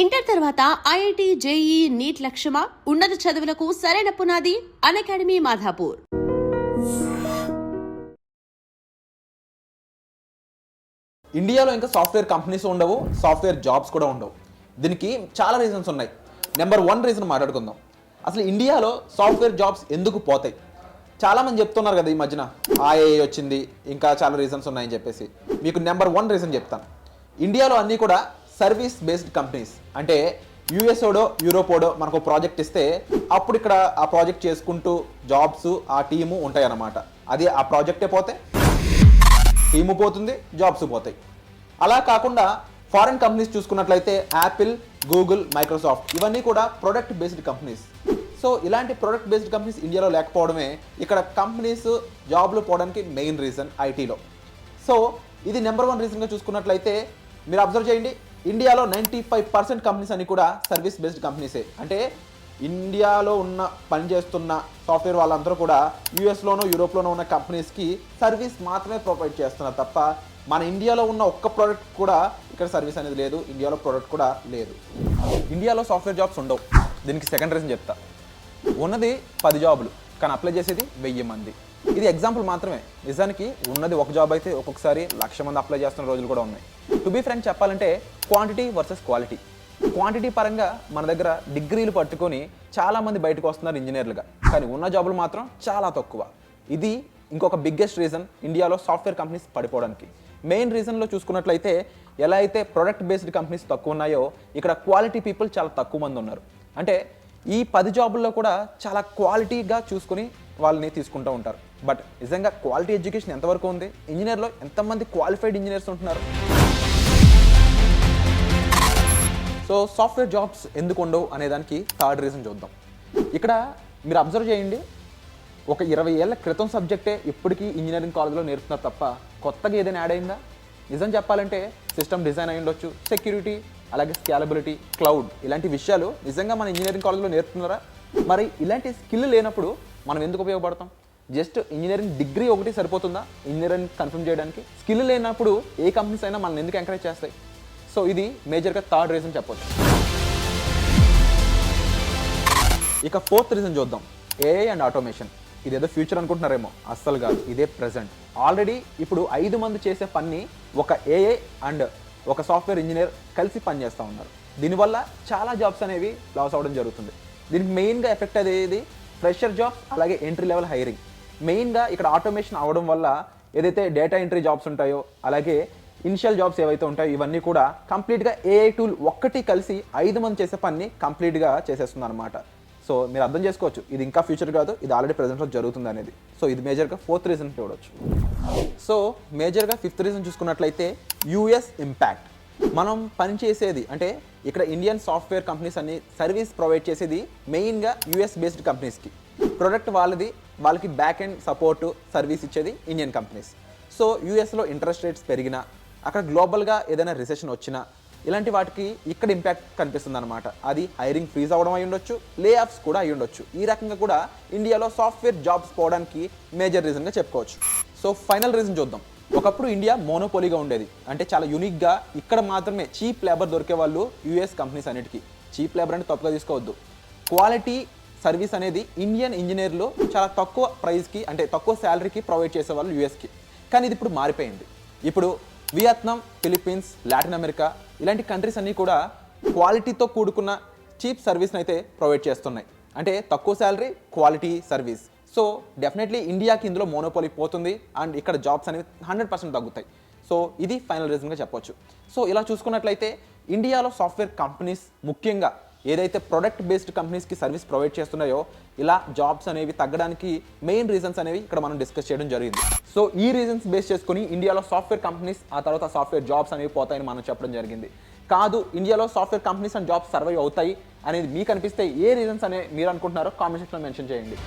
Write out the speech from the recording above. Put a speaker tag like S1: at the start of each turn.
S1: Inter తర్వాత IIT JEE NEET లక్ష్యమా ఉన్నత చదువులకు సరైన పునాది అకాడమీ మాధాపూర్.
S2: ఇండియాలో ఇంకా సాఫ్ట్వేర్ కంపెనీస్ ఉండవు సాఫ్ట్వేర్ జాబ్స్ కూడా ఉండవు. దీనికి చాలా రీజన్స్ ఉన్నాయి. నెంబర్ వన్ రీజన్ మాట్లాడుకుందాం. అసలు ఇండియాలో సాఫ్ట్వేర్ జాబ్స్ ఎందుకు పోతాయి? చాలామంది చెప్తున్నారు కదా ఈ మధ్యన ఐఏ వచ్చింది ఇంకా చాలా రీజన్స్ ఉన్నాయని చెప్పేసి. మీకు నెంబర్ వన్ రీజన్ చెప్తాను. ఇండియాలో అన్నీ కూడా సర్వీస్ బేస్డ్ కంపెనీస్. అంటే యూఎస్ఓడో యూరోపోడో మనకు ప్రాజెక్ట్ ఇస్తే అప్పుడు ఇక్కడ ఆ ప్రాజెక్ట్ చేసుకుంటూ జాబ్స్ ఆ టీము ఉంటాయన్నమాట. అది ఆ ప్రాజెక్టే పోతే టీము పోతుంది జాబ్స్ పోతాయి. అలా కాకుండా ఫారిన్ కంపెనీస్ చూసుకున్నట్లయితే యాపిల్ గూగుల్ మైక్రోసాఫ్ట్ ఇవన్నీ కూడా ప్రొడక్ట్ బేస్డ్ కంపెనీస్. సో ఇలాంటి ప్రొడక్ట్ బేస్డ్ కంపెనీస్ ఇండియాలో లేకపోవడమే ఇక్కడ కంపెనీస్ జాబ్లు పోవడానికి మెయిన్ రీజన్ ఐటీలో. సో ఇది నెంబర్ వన్ రీజన్గా చూసుకున్నట్లయితే మీరు అబ్జర్వ్ చేయండి. ఇండియాలో నైంటీ ఫైవ్ పర్సెంట్ కంపెనీస్ అన్ని కూడా సర్వీస్ బేస్డ్ కంపెనీసే అంటే ఇండియాలో ఉన్న పనిచేస్తున్న సాఫ్ట్వేర్ వాళ్ళందరూ కూడా యూఎస్లోనో యూరోప్లోనో ఉన్న కంపెనీస్కి సర్వీస్ మాత్రమే ప్రొవైడ్ చేస్తున్నారు తప్ప మన ఇండియాలో ఉన్న ఒక్క ప్రోడక్ట్ కూడా ఇక్కడ సర్వీస్ అనేది లేదు. ఇండియాలో ప్రోడక్ట్ కూడా లేదు. ఇండియాలో సాఫ్ట్వేర్ జాబ్స్ ఉండవు. దీనికి సెకండ్ రీజన్ చెప్తా. ఉన్నది పది జాబులు. కానీ అప్లై చేసేది వెయ్యి మంది. ఇది ఎగ్జాంపుల్ మాత్రమే. నిజానికి ఉన్నది ఒక జాబ్ అయితే ఒక్కొక్కసారి లక్ష మంది అప్లై చేస్తున్న రోజులు కూడా ఉన్నాయి. టు బీ ఫ్రెండ్ చెప్పాలంటే క్వాంటిటీ వర్సెస్ క్వాలిటీ క్వాంటిటీ పరంగా మన దగ్గర డిగ్రీలు పట్టుకొని చాలామంది బయటకు వస్తున్నారు ఇంజనీర్లుగా. కానీ ఉన్న జాబులు మాత్రం చాలా తక్కువ. ఇది ఇంకొక బిగ్గెస్ట్ రీజన్ ఇండియాలో సాఫ్ట్వేర్ కంపెనీస్ పడిపోవడానికి. మెయిన్ రీజన్లో చూసుకున్నట్లయితే ఎలా అయితే ప్రొడక్ట్ బేస్డ్ కంపెనీస్ తక్కువ ఉన్నాయో ఇక్కడ క్వాలిటీ పీపుల్ చాలా తక్కువ మంది ఉన్నారు. అంటే ఈ పది జాబుల్లో కూడా చాలా క్వాలిటీగా చూసుకుని వాళ్ళని తీసుకుంటూ ఉంటారు. బట్ నిజంగా క్వాలిటీ ఎడ్యుకేషన్ ఎంతవరకు ఉంది? ఇంజనీర్లో ఎంతమంది క్వాలిఫైడ్ ఇంజనీర్స్ ఉంటున్నారు? సో సాఫ్ట్వేర్ జాబ్స్ ఎందుకు ఉండవు అనే దానికి థర్డ్ రీజన్ చూద్దాం. ఇక్కడ మీరు అబ్జర్వ్ చేయండి. ఒక ఇరవై ఏళ్ళ క్రితం సబ్జెక్టే ఇప్పటికీ ఇంజనీరింగ్ కాలేజ్లో నేర్పుతున్నారు తప్ప కొత్తగా ఏదైనా యాడ్ అయిందా? నిజం చెప్పాలంటే సిస్టమ్ డిజైన్ అయి ఉండొచ్చు సెక్యూరిటీ అలాగే స్కాలబిలిటీ క్లౌడ్ ఇలాంటి విషయాలు నిజంగా మన ఇంజనీరింగ్ కాలేజ్లో నేర్పుతున్నారా? మరి ఇలాంటి స్కిల్ లేనప్పుడు మనం ఎందుకు ఉపయోగపడతాం? జస్ట్ ఇంజనీరింగ్ డిగ్రీ ఒకటి సరిపోతుందా? ఇంజనీరింగ్ కన్ఫర్మ్ చేయడానికి? స్కిల్ లేనప్పుడు ఏ కంపెనీస్ అయినా మనం ఎందుకు ఎంకరేజ్ చేస్తాయి? సో ఇది మేజర్గా థర్డ్ రీజన్ చెప్పొచ్చు. ఇక ఫోర్త్ రీజన్ చూద్దాం. ఏఐ అండ్ ఆటోమేషన్ ఇదేదో ఫ్యూచర్ అనుకుంటున్నారేమో. అస్సలు కాదు. ఇదే ప్రజెంట్ ఆల్రెడీ ఇప్పుడు ఐదు మంది చేసే పని ఒక ఏఐ అండ్ ఒక సాఫ్ట్వేర్ ఇంజనీర్ కలిసి పనిచేస్తూ ఉన్నారు. దీనివల్ల చాలా జాబ్స్ అనేవి లాస్ అవ్వడం జరుగుతుంది. దీనికి మెయిన్గా ఎఫెక్ట్ అయ్యేది ఫ్రెషర్ జాబ్స్ అలాగే ఎంట్రీ లెవెల్ హైరింగ్ మెయిన్గా ఇక్కడ ఆటోమేషన్ అవడం వల్ల ఏదైతే డేటా ఎంట్రీ జాబ్స్ ఉంటాయో అలాగే ఇనిషియల్ జాబ్స్ ఏవైతే ఉంటాయో ఇవన్నీ కూడా కంప్లీట్గా ఏఐ టూల్ ఒక్కటి కలిసి ఐదు మంది చేసే పని కంప్లీట్గా చేసేస్తుంది అనమాట సో మీరు అర్థం చేసుకోవచ్చు. ఇది ఇంకా ఫ్యూచర్ కాదు ఇది ఆల్రెడీ ప్రజెంట్లో జరుగుతుంది అనేది. సో ఇది మేజర్గా ఫోర్త్ రీజన్ చూడవచ్చు సో మేజర్గా ఫిఫ్త్ రీజన్ చూసుకున్నట్లయితే యూఎస్ ఇంపాక్ట్ మనం పని చేసేది అంటే ఇక్కడ ఇండియన్ సాఫ్ట్వేర్ కంపెనీస్ అన్ని సర్వీస్ ప్రొవైడ్ చేసేది మెయిన్గా యూఎస్ బేస్డ్ కంపెనీస్కి ప్రొడక్ట్ వాళ్ళది వాళ్ళకి బ్యాక్ ఎండ్ సపోర్టు సర్వీస్ ఇచ్చేది ఇండియన్ కంపెనీస్ సో యూఎస్లో ఇంట్రెస్ట్ రేట్స్ పెరిగినా అక్కడ గ్లోబల్గా ఏదైనా రిసెషన్ వచ్చినా ఇలాంటి వాటికి ఇక్కడ ఇంపాక్ట్ కనిపిస్తుంది అనమాట అది హైరింగ్ ఫ్రీజ్ అవ్వడం అయి ఉండొచ్చు లే ఆఫ్స్ కూడా అయి ఉండొచ్చు. ఈ రకంగా కూడా ఇండియాలో సాఫ్ట్వేర్ జాబ్స్ పోవడానికి మేజర్ రీజన్గా చెప్పుకోవచ్చు. సో ఫైనల్ రీజన్ చూద్దాం. ఒకప్పుడు ఇండియా మోనోపోలీగా ఉండేది. అంటే చాలా యూనిక్గా ఇక్కడ మాత్రమే చీప్ లేబర్ దొరికే వాళ్ళు యూఎస్ కంపెనీస్ అన్నిటికీ. చీప్ లేబర్ అంటే తప్పుగా తీసుకోవద్దు. క్వాలిటీ సర్వీస్ అనేది ఇండియన్ ఇంజనీర్లు చాలా తక్కువ ప్రైస్కి అంటే తక్కువ శాలరీకి ప్రొవైడ్ చేసేవాళ్ళు యూఎస్కి. కానీ ఇది ఇప్పుడు మారిపోయింది. ఇప్పుడు వియత్నాం ఫిలిప్పీన్స్ లాటిన్ అమెరికా ఇలాంటి కంట్రీస్ అన్నీ కూడా క్వాలిటీతో కూడుకున్న చీప్ సర్వీస్ని అయితే ప్రొవైడ్ చేస్తున్నాయి. అంటే తక్కువ salary quality service. So definitely ఇండియాకి ఇందులో మోనోపోలీ పోతుంది అండ్ ఇక్కడ జాబ్స్ అనేవి హండ్రెడ్ పర్సెంట్ తగ్గుతాయి. సో ఇది ఫైనల్ రీజన్గా చెప్పొచ్చు. సో ఇలా చూసుకున్నట్లయితే ఇండియాలో సాఫ్ట్వేర్ కంపెనీస్ ముఖ్యంగా ఏదైతే ప్రొడక్ట్ బేస్డ్ కంపెనీస్కి సర్వీస్ ప్రొవైడ్ చేస్తున్నాయో ఇలా జాబ్స్ అనేవి తగ్గడానికి మెయిన్ రీజన్స్ అనేవి ఇక్కడ మనం డిస్కస్ చేయడం జరిగింది. సో ఈ రీజన్స్ బేస్ చేసుకుని ఇండియాలో సాఫ్ట్వేర్ కంపెనీస్ ఆ తర్వాత సాఫ్ట్వేర్ జాబ్స్ అనేవి పోతాయని మనం చెప్పడం జరిగింది. కాదు ఇండియాలో software companies and jobs survive అవుతాయి అనేది మీకు అనిపిస్తే ఏ రీజన్స్ అనే మీరు అనుకుంటున్నారో కామెంట్ సెక్షన్లో మెన్షన్ చేయండి.